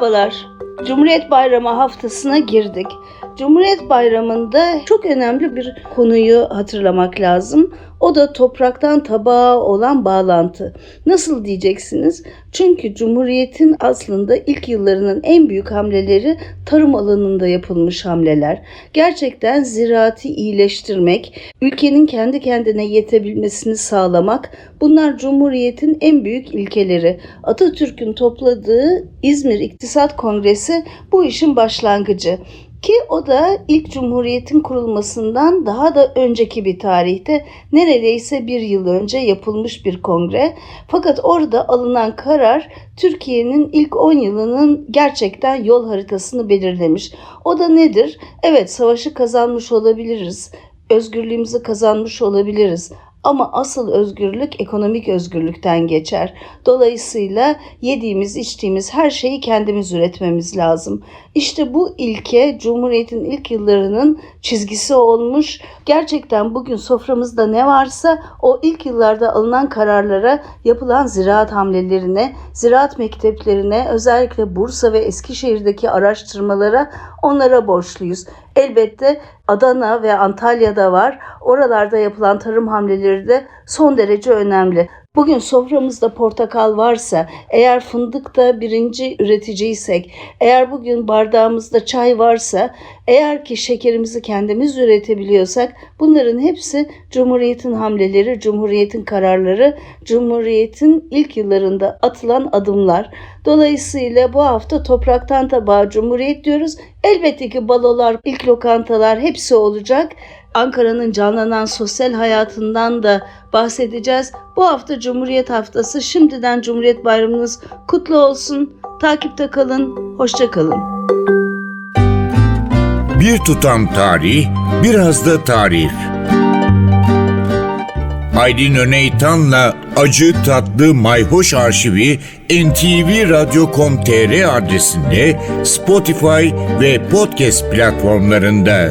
Merhabalar. Cumhuriyet Bayramı haftasına girdik. Cumhuriyet Bayramı'nda çok önemli bir konuyu hatırlamak lazım. O da topraktan tabağa olan bağlantı. Nasıl diyeceksiniz? Çünkü Cumhuriyet'in aslında ilk yıllarının en büyük hamleleri tarım alanında yapılmış hamleler. Gerçekten ziraati iyileştirmek, ülkenin kendi kendine yetebilmesini sağlamak bunlar Cumhuriyet'in en büyük ilkeleri. Atatürk'ün topladığı İzmir İktisat Kongresi bu işin başlangıcı. Ki o da ilk cumhuriyetin kurulmasından daha da önceki bir tarihte neredeyse bir yıl önce yapılmış bir kongre. Fakat orada alınan karar Türkiye'nin ilk 10 yılının gerçekten yol haritasını belirlemiş. O da nedir? Evet savaşı kazanmış olabiliriz. Özgürlüğümüzü kazanmış olabiliriz. Ama asıl özgürlük ekonomik özgürlükten geçer. Dolayısıyla yediğimiz, içtiğimiz her şeyi kendimiz üretmemiz lazım. İşte bu ilke Cumhuriyet'in ilk yıllarının çizgisi olmuş. Gerçekten bugün soframızda ne varsa o ilk yıllarda alınan kararlara, yapılan ziraat hamlelerine, ziraat mekteplerine, özellikle Bursa ve Eskişehir'deki araştırmalara onlara borçluyuz. Elbette Adana ve Antalya'da var. Oralarda yapılan tarım hamleleri de son derece önemli. Bugün soframızda portakal varsa, eğer fındıkta birinci üreticiysek, eğer bugün bardağımızda çay varsa, eğer ki şekerimizi kendimiz üretebiliyorsak bunların hepsi Cumhuriyet'in hamleleri, Cumhuriyet'in kararları, Cumhuriyet'in ilk yıllarında atılan adımlar. Dolayısıyla bu hafta topraktan tabağa Cumhuriyet diyoruz. Elbette ki balolar, ilk lokantalar hepsi olacak. Ankara'nın canlanan sosyal hayatından da bahsedeceğiz. Bu hafta Cumhuriyet Haftası. Şimdiden Cumhuriyet Bayramınız kutlu olsun. Takipte kalın. Hoşça kalın. Bir tutam tarih, biraz da tarih. Aydın Öneytan'la Acı Tatlı Mayhoş Arşivi ntvradio.com.tr adresinde Spotify ve podcast platformlarında.